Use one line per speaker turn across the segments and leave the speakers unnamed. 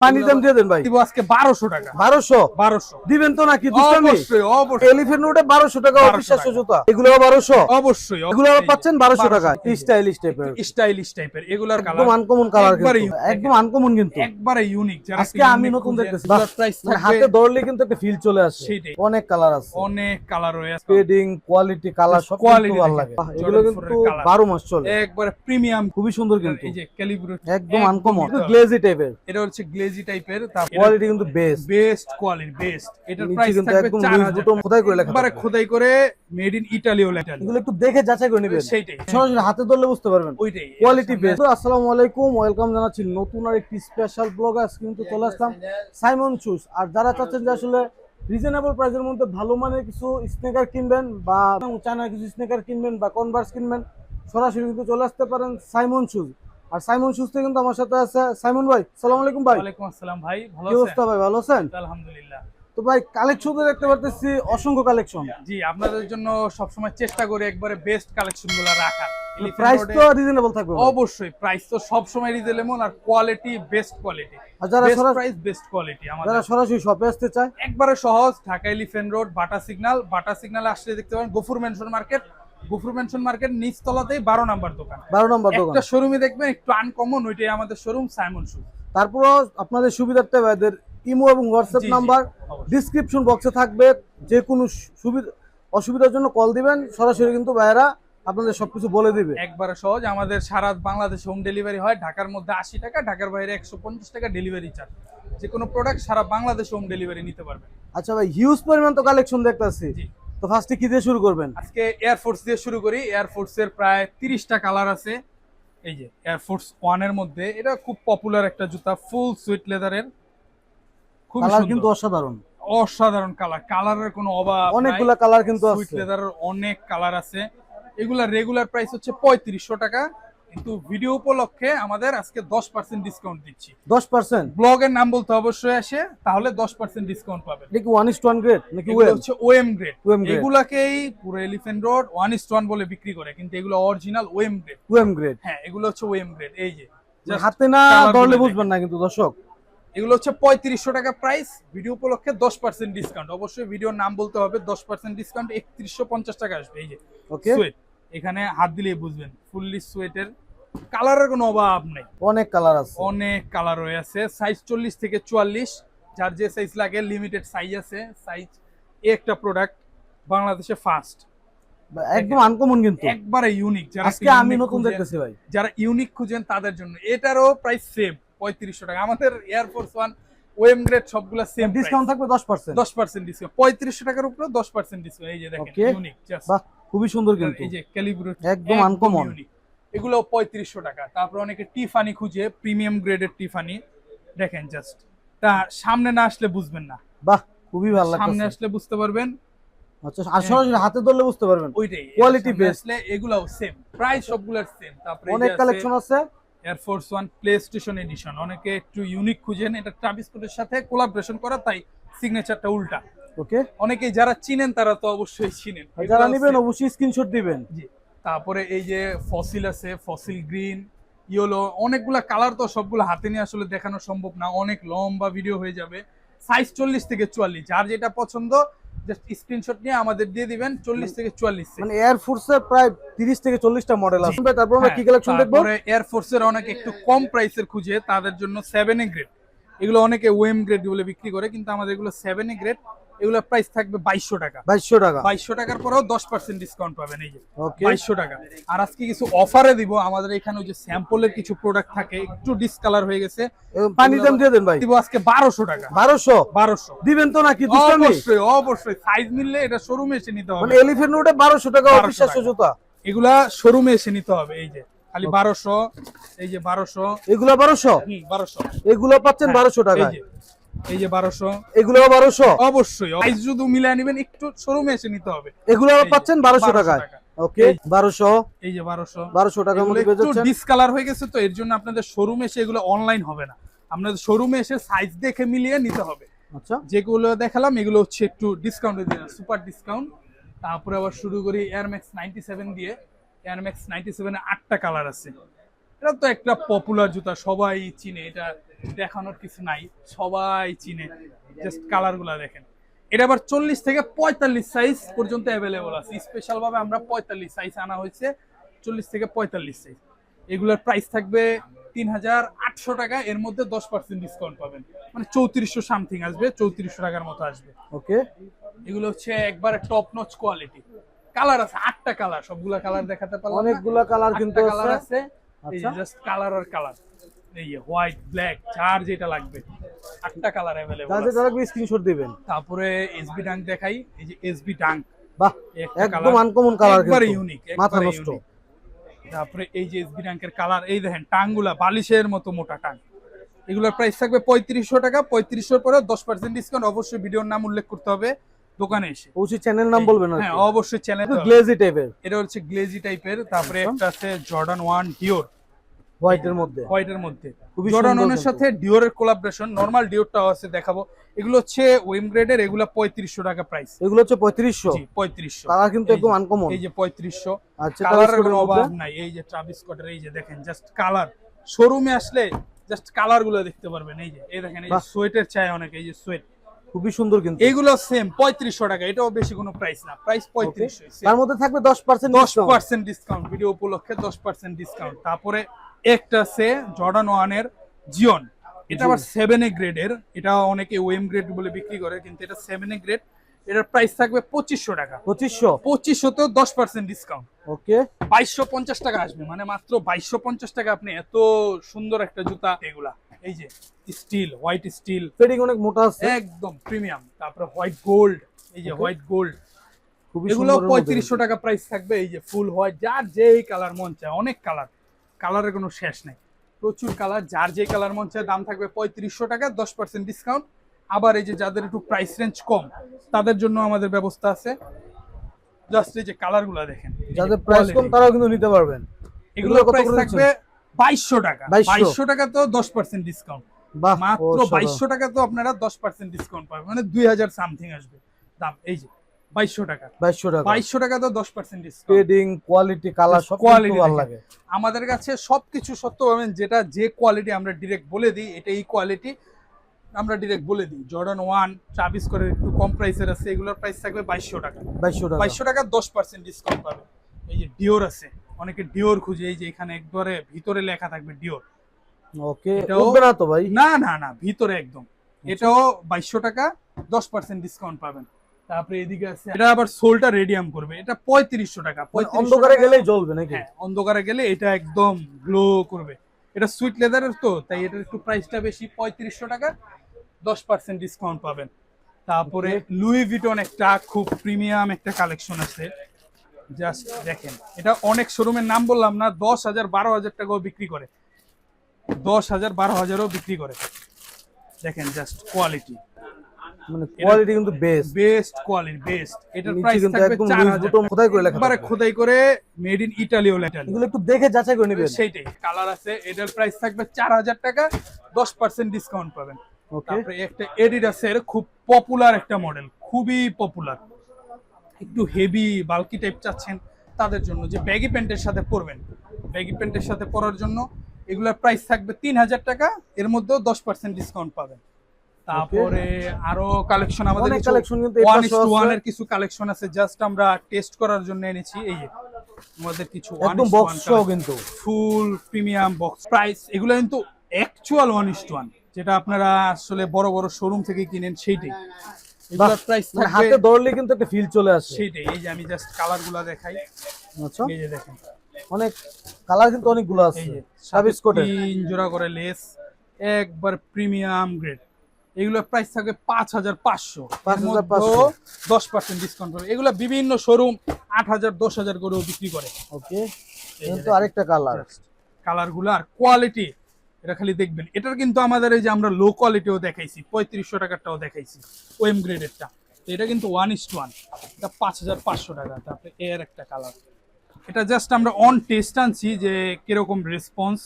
দাম দিয়ে দেন ভাই।
দিব আজকে বারোশো টাকা।
বারোশো?
বারোশো।
দিবেন তো নাকি দুষ্টামি
অবশ্যই অবশ্যই।
টাকা অবিশ্বাস্য জুতা। এগুলো
অবশ্যই
এগুলো পাচ্ছেন টাকা। স্টাইলিশ টাইপের।
স্টাইলিশ টাইপের। এগুলার
একদম আনকমন কালার কিন্তু। একদম আনকমন কিন্তু।
একবারে ইউনিক
আজকে আমি নতুন দেখতেছি। মানে হাতে ধরলে কিন্তু একটা ফিল চলে আসছে। অনেক কালার আছে।
অনেক কালার রয়েছে।
পেডিং কোয়ালিটি কালার সব কিন্তু ভালো লাগে। এগুলো কিন্তু
এর colour।
বারো মাস চলে।
একবারে প্রিমিয়াম
খুবই সুন্দর কিন্তু।
এই যে ক্যালিব্রো
একদম আনকমন গ্লেজি টাইপের
এটা হচ্ছে গ্লেজি টাইপের তারপর
কোয়ালিটি কিন্তু বেস্ট
বেস্ট কোয়ালিটি বেস্ট এটার প্রাইস থাকবে
খোদাই করে লেখা
একবারে খোদাই করে মেড ইন ইটালি ও ইটালি
এগুলো একটু দেখে যাচাই করে নেবেন।
সেইটাই।
সরাসরি হাতে ধরলে বুঝতে পারবেন।
ওইটাই।
কোয়ালিটি বেস্ট আসসালামু আলাইকুম ওয়েলকাম জানাচ্ছি নতুন আর একটি স্পেশাল ব্লগ আজ কিন্তু চলে আসলাম সাইমন শুজ আর যারা চাচ্ছেন যে আসলে রিজনেবল প্রাইসের মধ্যে ভালো মানের কিছু স্নেকার কিনবেন বা চায়না কিছু স্নেকার কিনবেন বা কনভার্স কিনবেন সরাসরি কিন্তু চলে আসতে পারেন সাইমন শুজ আর সাইমন থেকে কিন্তু আমার সাথে আছে। সাইমন ভাই সালাম আলাইকুম ভাই।
ওয়ালাইকুম আসসালাম ভাই ভালো
কি অবস্থা ভাই ভালো আছেন?
আলহামদুলিল্লাহ।
তো ভাই কালেকশন তো দেখতে পারতেছি অসংখ্য কালেকশন
জি আপনাদের জন্য সবসময় চেষ্টা করি একবারে বেস্ট রাখার।
প্রাইস তো রিজনেবল থাকবে
অবশ্যই প্রাইস তো রিজনেবল আর কোয়ালিটি বেস্ট কোয়ালিটি
যারা
প্রাইস বেস্ট কোয়ালিটি আমাদের।
যারা সরাসরি শপে আসতে চায়।
একবারে সহজ Dhaka elephant road Bata signal Bata signal আসলে দেখতে পারেন Gafur mansion market Gafur mansion market নিচতলাতেই বারো নাম্বার দোকান।
বারো নম্বর দোকান।
একটা শোরুমে দেখবেন একটু আনকমন ওইটাই আমাদের শোরুম সাইমন শু
তারপরও আপনাদের সুবিধার্থে ভাইদের ইমো এবং হোয়াটসঅ্যাপ নাম্বার। ডিসক্রিপশন বক্সে থাকবে যে কোনো সুবিধা অসুবিধার জন্য কল দিবেন সরাসরি কিন্তু ভাইয়েরা আপনাদের সবকিছু বলে দিবে।
একবারে সহজ আমাদের সারা বাংলাদেশে হোম ডেলিভারি হয় ঢাকার মধ্যে আশি টাকা ঢাকার বাইরে একশো পঞ্চাশ টাকা ডেলিভারি চার্জ যে কোনো প্রোডাক্ট সারা বাংলাদেশে হোম ডেলিভারি নিতে পারবেন।
আচ্ছা ভাই হিউজ পরিমাণ তো কালেকশন দেখতেছি। তো ফার্স্টে কি দিয়ে শুরু করবেন?
আজকে এয়ারফোর্স দিয়ে শুরু করি। এয়ারফোর্স এর প্রায় তিরিশটা কালার আছে। এই যে এয়ারফোর্স ওয়ানের মধ্যে এটা খুব পপুলার একটা জুতা ফুল সুইট লেদারের খুব
কিন্তু অসাধারণ।
অসাধারণ কালার কালারের কোনো অভাব
অনেকগুলো কালার কিন্তু
সুইট লেদারের অনেক কালার আছে। এগুলা রেগুলার প্রাইস হচ্ছে পঁয়ত্রিশশো টাকা। কিন্তু ভিডিও উপলক্ষে আমাদের আজকে দশ পার্সেন্ট ডিসকাউন্ট দিচ্ছি।
দশ পার্সেন্ট
ব্লগের নাম বলতে অবশ্যই আসে তাহলে দশ পার্সেন্ট ডিসকাউন্ট পাবেন।
ওয়ান ইস ওয়ান গ্রেড নাকি
হচ্ছে ওএম গ্রেড। এগুলাকেই পুরো elephant road one is one বলে বিক্রি করে কিন্তু এগুলো original OEM grade
OEM grade
হ্যাঁ এগুলো হচ্ছে ওএম গ্রেড এই যে।
হাতে না ধরলে বুঝবেন না কিন্তু দর্শক।
এগুলো হচ্ছে পঁয়ত্রিশশো টাকা প্রাইস ভিডিও উপলক্ষে দশ পার্সেন্ট ডিসকাউন্ট অবশ্যই ভিডিওর নাম বলতে হবে দশ পার্সেন্ট ডিসকাউন্ট একত্রিশশো পঞ্চাশ টাকা আসবে এই যে।
ওকে
এখানে হাত দিলেই বুঝবেন। ফুললি সোয়েটের কালারের কোনো অভাব নেই।
অনেক কালার আছে।
অনেক কালার রয়েছে সাইজ চল্লিশ থেকে চুয়াল্লিশ। যার যে সাইজ লাগে লিমিটেড সাইজ আছে। সাইজ একটা প্রোডাক্ট বাংলাদেশে ফার্স্ট
একদম আনকমন কিন্তু।
একবারে ইউনিক যারা
আজকে আমি নতুন দেখতেছি ভাই।
যারা ইউনিক খুঁজেন তাদের জন্য। এটারও প্রাইস সেম পঁয়ত্রিশশো টাকা। আমাদের air force one OEM grade সবগুলো সেম
ডিসকাউন্ট থাকবে
ডিসকাউন্ট টাকার উপরে দশ পার্সেন্ট ডিসকাউন্ট এই যে দেখেন ইউনিক জাস্ট
খুবই সুন্দর কিন্তু।
এই যে ক্যালিব্রো
একদম uncommon।
এগুলো পঁয়ত্রিশশো টাকা। তারপর অনেকে টিফানি খুঁজে প্রিমিয়াম গ্রেডের টিফানি দেখেন জাস্ট তা সামনে না আসলে বুঝবেন না।
বাহ খুবই ভালো লাগছে সামনে
আসলে বুঝতে পারবেন।
আচ্ছা আর সরাসরি হাতে ধরলে বুঝতে পারবেন।
ওইটাই
Quality
সামনে আসলে এগুলাও সেম প্রায় সবগুলোর সেম তারপরে
অনেক কালেকশন আছে।
Air force one play station edition অনেকে একটু ইউনিক খুঁজেন। এটা ট্রাভিস স্কটের সাথে কোলাবরেশন করা তাই সিগনেচারটা উল্টা।
ওকে?
অনেকে যারা চিনেন তারা তো অবশ্যই চিনেন।
যারা নেবেন অবশ্যই স্ক্রিনশট দিবেন।
জি। তারপরে এই যে ফসিল আছে ফসিল গ্রিন ইয়েলো অনেকগুলা কালার তো সবগুলো হাতে নিয়ে আসলে দেখানো সম্ভব না। অনেক লম্বা ভিডিও হয়ে যাবে। সাইজ চল্লিশ থেকে চুয়াল্লিশ। যার যেটা পছন্দ জাস্ট স্ক্রিনশট নিয়ে আমাদের দিয়ে দিবেন চল্লিশ থেকে চুয়াল্লিশ
মানে এয়ার ফোর্সের প্রায় 30 থেকে 40টা মডেল আছে তারপর আমরা
হ্যাঁ,
কি কালেকশন দেখব?
এয়ারফোর্সের অনেক একটু কম প্রাইসের খুঁজে তাদের জন্য সেভেন এ গ্রেড এগুলো অনেকে ওয়েম গ্রেড বলে বিক্রি করে কিন্তু আমাদের এগুলো সেভেন এ গ্রেড এগুলো প্রাইস থাকবে বাইশশো টাকা।
2200 টাকা।
বাইশশো টাকার পরেও দশ পার্সেন্ট ডিসকাউন্ট পাবেন এই যে বাইশশো টাকা। আর আজকে কিছু অফারে দিব আমাদের এখানে ওই যে স্যাম্পলের কিছু প্রোডাক্ট থাকে একটু ডিসকালার হয়ে গেছে।
পানি দাম দিয়ে দেন ভাই।
দিব আজকে বারোশো টাকা।
1200
বারোশো।
দিবেন তো নাকি?
অবশ্যই অবশ্যই। সাইজ মিললে এটা শোরুমে এসে নিতে
মানে
হবে
এলিফ্যান্ট রোডে 1200 টাকা
1200
অবিশ্বাস্য জুতা।
এগুলা শোরুমে এসে নিতে হবে এই যে। খালি বারোশো এই যে বারোশো।
এগুলো 1200
হুম বারোশো।
এগুলো পাচ্ছেন 1200 টাকা
এই যে
এগুলো 1200
অবশ্যই সাইজ যদি মিলিয়ে নেবেন একটু শোরুমে এসে নিতে হবে।
এগুলো পাচ্ছেন 1200
1200
টাকায়? ওকে 1200
এই যে বারোশো।
1200 টাকার মধ্যে পেয়ে যাচ্ছেন
ডিসকালার হয়ে গেছে তো এর জন্য আপনাদের শোরুমে এসে এগুলো অনলাইন হবে না। আপনাদের শোরুমে এসে সাইজ দেখে মিলিয়ে নিতে হবে।
আচ্ছা।
যেগুলো দেখালাম এগুলো হচ্ছে একটু ডিসকাউন্টে দিয়ে সুপার ডিসকাউন্ট তারপরে আবার শুরু করি এয়ারম্যাক্স নাইনটি সেভেন দিয়ে। এয়ারম্যাক্স নাইনটি সেভেনে আটটা কালার আছে। এটা তো একটা পপুলার জুতা সবাই চিনে এটা দেখানোর কিছু নাই সবাই চিনে জাস্ট কালারগুলা দেখেন। এটা আবার চল্লিশ থেকে পঁয়তাল্লিশ সাইজ পর্যন্ত অ্যাভেলেবল আছে। স্পেশাল ভাবে আমরা পঁয়তাল্লিশ সাইজ আনা হয়েছে চল্লিশ থেকে পঁয়তাল্লিশ সাইজ এগুলোর প্রাইস থাকবে তিন হাজার আটশো টাকা এর মধ্যে দশ পার্সেন্ট ডিসকাউন্ট পাবেন। মানে চৌত্রিশশো সামথিং আসবে চৌত্রিশশো টাকার মতো আসবে।
ওকে
এগুলো হচ্ছে একবারে টপ নচ কোয়ালিটি কালার আছে আটটা কালার সবগুলা কালার দেখাতে পারলাম।
অনেকগুলা কালার কিন্তু
কালার
আছে।
এই
আচ্ছা।
জাস্ট কালার আর কালার এই হোয়াইট ব্ল্যাক চার যেটা লাগবে আটটা কালার
তাহলে তারা স্ক্রিনশট দিবেন।
তারপরে এসবি ডাঙ্ক দেখাই এই যে এসবি ডাঙ্ক
বাহ একদম আনকমন কালার
একবারে ইউনিক
মাথা নষ্ট।
তারপরে এই যে এসবি ডাঙ্কের কালার এই দেখেন টাংগুলা বালিশের মতো মোটা টাং। এগুলোর প্রাইস থাকবে পঁয়ত্রিশশো টাকা পঁয়ত্রিশশোর পরে দশ পার্সেন্ট ডিসকাউন্ট অবশ্যই ভিডিওর নাম উল্লেখ করতে হবে। দোকানে এসে।
অবশ্যই চ্যানেল নাম বলবেন
হ্যাঁ অবশ্যই চ্যানেল
গ্লেজি টাইপের
এটা হচ্ছে গ্লেজি টাইপের তারপরে
আচ্ছা।
একটা আছে জর্ডান ওয়ান ডিওর
হোয়াইটের মধ্যে।
হোয়াইটের মধ্যে। জর্ডান ওয়ানের সাথে ডিওরের কোলাবরেশন নর্মাল ডিওরটাও আছে দেখাবো। এগুলো হচ্ছে ওয়েম গ্রেডের এগুলো পঁয়ত্রিশশো টাকা প্রাইস
এগুলো হচ্ছে পঁয়ত্রিশশো।
জি পঁয়ত্রিশশো।
কালার কিন্তু একদম আনকমন
এই যে পঁয়ত্রিশশো।
আচ্ছা
কালারের কোনো অভাব নাই। এই যে ট্রাভিস স্কটের এই যে দেখেন জাস্ট কালার শোরুমে আসলে জাস্ট কালারগুলো দেখতে পারবেন। এই যে এই দেখেন এই যে সোয়েটের চাই অনেক এই যে সোয়েট
খুবই সুন্দর কিন্তু।
এইগুলো সেম পঁয়ত্রিশশো টাকা এটাও বেশি কোনো প্রাইস না। প্রাইস পঁয়ত্রিশশো
তার মধ্যে থাকবে দশ পার্সেন্ট
দশ পার্সেন্ট ডিসকাউন্ট ভিডিও উপলক্ষে দশ পার্সেন্ট ডিসকাউন্ট তারপরে একটা সে জর্ডান ওয়ানের জিওন এটা আবার সেভেন এ গ্রেডের এটা অনেকে ওয়েম গ্রেড বলে বিক্রি করে কিন্তু এটা সেভেন এ গ্রেড এটার প্রাইস থাকবে পঁচিশশো টাকা।
পঁচিশশো?
পঁচিশশো তো দশ পার্সেন্ট ডিসকাউন্ট
ওকে।
বাইশশো পঞ্চাশ টাকা আসবে মানে মাত্র বাইশশো পঞ্চাশ টাকা আপনি এত সুন্দর একটা জুতা এগুলা। এই যে স্টিল হোয়াইট স্টিল
ফেডিং অনেক মোটা আছে।
একদম প্রিমিয়াম তারপরে হোয়াইট গোল্ড এই যে হোয়াইট গোল্ড এগুলো পঁয়ত্রিশশো টাকা প্রাইস থাকবে এই যে ফুল হোয়াইট যার যেই কালার মন চায় অনেক কালার কালারের কোনো শেষ নেই। প্রচুর কালার যার যেই কালার মন চায় দাম থাকবে পঁয়ত্রিশশো টাকা দশ পার্সেন্ট ডিসকাউন্ট আবার এই যে যাদের একটু প্রাইস রেঞ্জ কম তাদের জন্য আমাদের ব্যবস্থা আছে। জাস্ট এই যে কালারগুলা দেখেন
যাদের প্রাইস কম তারাও কিন্তু নিতে পারবেন।
এগুলো প্রাইস
করে
থাকবে বাইশশো টাকা।
2200
টাকা তো দশ পার্সেন্ট ডিসকাউন্ট মাত্র
অসাধারণ।
বাইশশো টাকা তো আপনারা দশ পার্সেন্ট ডিসকাউন্ট পাবেন। মানে দুই হাজার সামথিং আসবে। দাম এই যে বাইশশো টাকা।
বাইশশো টাকা।
বাইশশো টাকা তো দশ percent discount
fading quality colour সব ভালো লাগে।
আমাদের কাছে সবকিছু সত্য পাবেন যেটা যে কোয়ালিটি আমরা ডিরেক্ট বলে দিই এটা এই কোয়ালিটি আমরা ডিরেক্ট বলে দিই জর্ডান ওয়ান ট্রাভিস করে একটু কম প্রাইসের আছে এগুলোর প্রাইস থাকবে বাইশশো টাকা।
বাইশশো টাকা।
বাইশশো টাকা দশ পার্সেন্ট ডিসকাউন্ট পাবে। এই যে ডিওর আছে অনেকে ডিওর খুঁজে এই যে এখানে একবারে ভিতরে লেখা থাকবে ডিওর
ওকে উঠবে না তো ভাই?
না না না ভিতরে একদম। এটাও বাইশশো টাকা দশ পার্সেন্ট ডিসকাউন্ট পাবেন। তারপরে এদিকে আছে এটা আবার সোলটা রেডিয়াম করবে এটা পঁয়ত্রিশশো টাকা
মানে
3500
অন্ধকারে গেলেই জ্বলবে নাকি?
হ্যাঁ অন্ধকারে গেলে এটা একদম গ্লো করবে। এটা সুইট লেদারের তো তাই এটার একটু প্রাইসটা বেশি পঁয়ত্রিশশো টাকা। দশ পার্সেন্ট ডিসকাউন্ট পাবেন। তারপরে লুই ভিটন একটা খুব প্রিমিয়াম একটা কালেকশন আছে। জাস্ট দেখেন এটা অনেক শোরুমের নাম বললাম না দশ হাজার বারো হাজার টাকাও বিক্রি করে। দশ হাজার বারো হাজারও বিক্রি করে। দেখেন জাস্ট কোয়ালিটি
মানে কোয়ালিটি কিন্তু বেস্ট
বেস্ট কোয়ালিটি বেস্ট এটার প্রাইস থাকবে
একদম
চার
লুইস
হাজার।
বুটন খোদাই করে লেখা
একবারে খোদাই করে মেড ইন ইটালি ও
এগুলো একটু দেখে যাচাই করে নেবেন।
সেইটাই কালার আছে এটার প্রাইস থাকবে চার হাজার টাকা দশ পার্সেন্ট ডিসকাউন্ট পাবেন। তারপরে একটা এডিডাসের খুব পপুলার একটা মডেল খুবই পপুলার একটু হেভি বাল্কি টাইপ চাচ্ছেন তাদের জন্য যে ব্যাগি প্যান্টের সাথে পরবেন। ব্যাগি প্যান্টের সাথে পরার জন্য এগুলোর প্রাইস থাকবে তিন হাজার টাকা এর মধ্যেও দশ পার্সেন্ট ডিসকাউন্ট পাবেন। তারপরে আরও কালেকশন আমাদের
কালেকশন
ওয়ান ইস টু ওয়ানের কিছু কালেকশন আছে জাস্ট আমরা টেস্ট করার জন্য এনেছি এই আমাদের কিছু
একদম বক্স কিন্তু।
ফুল প্রিমিয়াম বক্স প্রাইস এগুলো কিন্তু actual one is two one যেটা আপনারা আসলে বড় বড় শোরুম থেকে কিনেন সেইটাই।
মানে হাতে ধরলে কিন্তু একটা ফিল চলে আসে।
সেইটাই এই যে আমি জাস্ট কালারগুলা দেখাই।
আচ্ছা।
এই যে দেখেন।
অনেক কালার কিন্তু অনেকগুলো আছে।
তিন জোড়া করে লেস একবার প্রিমিয়াম গ্রেড এগুলোর প্রাইস থাকবে পাঁচ হাজার পাঁচশো।
5,500
দশ পার্সেন্ট ডিসকাউন্ট পাবে এগুলো বিভিন্ন শোরুম আট হাজার দশ হাজার করেও বিক্রি করে।
ওকে কিন্তু আরেকটা কালার
কালারগুলো আর কোয়ালিটি এটা খালি দেখবেন। এটার কিন্তু আমাদের এই যে আমরা লো কোয়ালিটিও দেখাইছি পঁয়ত্রিশশো টাকারটাও দেখাইছি ওয়েম গ্রেডেরটা। এটা কিন্তু ওয়ান ইস ওয়ান এটা পাঁচ হাজার পাঁচশো টাকা তারপরে এর একটা কালার এটা জাস্ট আমরা অন টেস্ট আনছি যে কীরকম রেসপন্স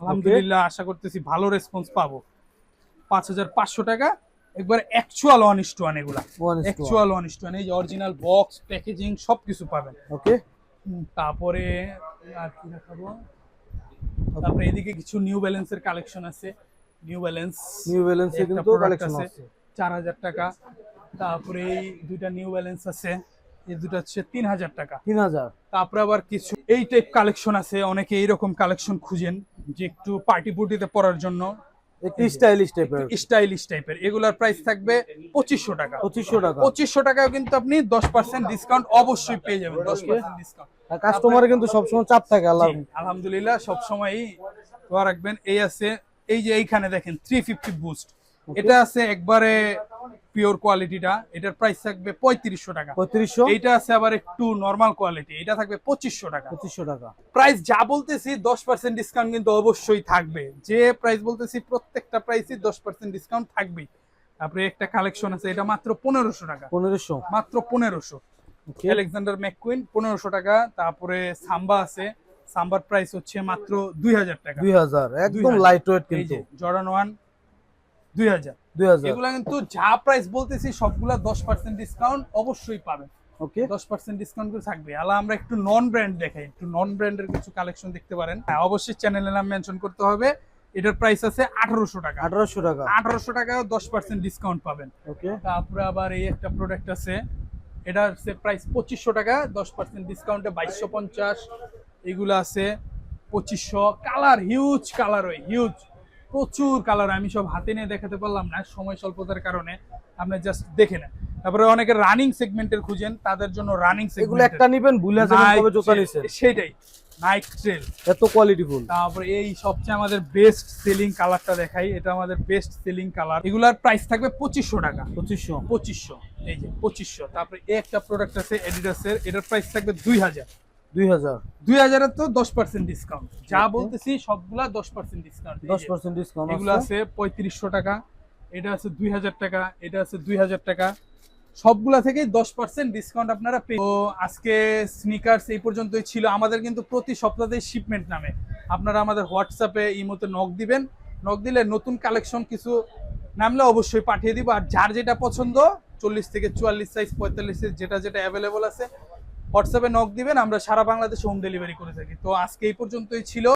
আলহামদুলিল্লাহ আশা করতেছি ভালো রেসপন্স পাবো। পাঁচ হাজার পাঁচশো টাকা একবার অ্যাকচুয়াল ওয়ান ইস ওয়ান এগুলা। অ্যাকচুয়াল ওয়ান ইস ওয়ান এই যে অরিজিনাল বক্স প্যাকেজিং সব কিছু পাবেন
ওকে
তারপরে আর কি দেখাবো? তারপরে এদিকে কিছু নিউ ব্যালেন্সের কালেকশন আছে। নিউ ব্যালেন্স
নিউ ব্যালেন্সে কিন্তু কালেকশন
আছে।
আছে।
চার হাজার টাকা। তারপরে এই দুইটা নিউ ব্যালেন্স আছে এই দুটো হচ্ছে তিন হাজার টাকা।
তিন হাজার।
তারপরে আবার কিছু এই টাইপ কালেকশন আছে অনেকে এইরকম কালেকশন খুঁজেন যে একটু পার্টি পুটিতে পরার জন্য।
একটু স্টাইলিশ টাইপের
স্টাইলিশ টাইপের এগুলার প্রাইস থাকবে পঁচিশশো টাকা।
পঁচিশশো টাকা।
পঁচিশশো টাকাও কিন্তু আপনি দশ পার্সেন্ট ডিসকাউন্ট অবশ্যই পেয়ে যাবেন দশ পার্সেন্ট ডিসকাউন্ট
কাস্টমারে কিন্তু সবসময় চাপ থাকে আল্লাহ
আলহামদুলিল্লাহ সবসময়ই দোয়া রাখবেন। এই আছে এই যে এইখানে দেখেন থ্রি ফিফটি বুস্ট এটা আছে একবারে পিওর কোয়ালিটিটা এটার প্রাইস থাকবে পঁয়ত্রিশশো টাকা।
পঁয়ত্রিশশো?
এইটা আছে আবার একটু নর্মাল কোয়ালিটি এটা থাকবে পঁচিশশো টাকা।
পঁচিশশো টাকা।
প্রাইস যা বলতেছি দশ পার্সেন্ট ডিসকাউন্ট কিন্তু অবশ্যই থাকবে। যে প্রাইস বলতেছি প্রত্যেকটা প্রাইসই দশ পার্সেন্ট ডিসকাউন্ট থাকবেই। তারপরে একটা কালেকশন আছে এটা মাত্র পনেরোশো টাকা।
পনেরোশো।
মাত্র পনেরোশো। আলেকজান্ডার ম্যাকুইন পনেরোশো টাকা। তারপরে সাম্বা আছে। সাম্বার প্রাইস হচ্ছে মাত্র দুই হাজার টাকা।
দুই হাজার একদম লাইট ওয়েট কিন্তু।
জর্ডান ওয়ান দুই হাজার।
দুই হাজার।
এগুলা কিন্তু যা প্রাইস বলতেছি সবগুলা দশ পার্সেন্ট ডিসকাউন্ট অবশ্যই পাবেন।
ওকে
দশ পার্সেন্ট ডিসকাউন্ট করে থাকবে। আলা আমরা একটু নন ব্র্যান্ড দেখাই। একটু নন ব্র্যান্ডের কিছু কালেকশন দেখতে পারেন। হ্যাঁ অবশ্যই চ্যানেলের নাম মেনশন করতে হবে। এটার প্রাইস আছে আঠারোশো টাকা।
আঠারোশো টাকা।
আঠারোশো টাকাও দশ পার্সেন্ট ডিসকাউন্ট পাবেন।
ওকে
তারপরে আবার এই একটা প্রোডাক্ট আছে। এটার হচ্ছে প্রাইস পঁচিশশো টাকা দশ পার্সেন্ট ডিসকাউন্টে বাইশশো পঞ্চাশ। এগুলো আছে পঁচিশশো। কালার হিউজ কালার ওই হিউজ প্রচুর কালার আমি সব হাতে নিয়ে দেখাতে পারলাম না সময় স্বল্পতার কারণে। আপনি জাস্ট দেখে নেন। তারপরে অনেকে রানিং সেগমেন্টের খুঁজেন তাদের জন্য রানিং
সেগুলো একটা নিবেন ভুলে যাবেন কবে জোতা নিছেন।
সেটাই। নাইক ট্রেল
এত কোয়ালিটিফুল
তারপরে এই সবচেয়ে আমাদের বেস্ট সেলিং কালারটা দেখাই। এটা আমাদের বেস্ট সেলিং কালার এগুলার প্রাইস থাকবে পঁচিশশো টাকা।
পঁচিশশো।
পঁচিশশো। এই যে পঁচিশশো। তারপরে এই একটা প্রোডাক্ট আছে এডিডাসের এটার প্রাইস থাকবে দুই হাজার।
দুই হাজার।
দুই হাজারের তো দশ পার্সেন্ট ডিসকাউন্ট যা বলতেছি সবগুলা দশ পার্সেন্ট ডিসকাউন্ট
দশ পার্সেন্ট ডিসকাউন্ট
এগুলো আছে পঁয়ত্রিশশো টাকা। এটা আছে দুই হাজার টাকা। এটা আছে দুই হাজার টাকা। সবগুলা থেকে দশ পার্সেন্ট ডিসকাউন্ট আপনারা পেয়ে আজকে স্নিকার্স এই পর্যন্তই ছিল। আমাদের কিন্তু প্রতি সপ্তাহে শিপমেন্ট নামে। আপনারা আমাদের হোয়াটসঅ্যাপে ইমোতে নক দিবেন। নক দিলে নতুন কালেকশন কিছু নামলে অবশ্যই পাঠিয়ে দিব। আর যার যেটা পছন্দ, চল্লিশ থেকে চুয়াল্লিশ সাইজ পঁয়তাল্লিশ সাইজ যেটা যেটা অ্যাভেলেবল আছে হোয়াটসঅ্যাপে নক দিবেন। আমরা সারা বাংলাদেশে হোম ডেলিভারি করে থাকি। তো আজকে এই পর্যন্তই ছিল।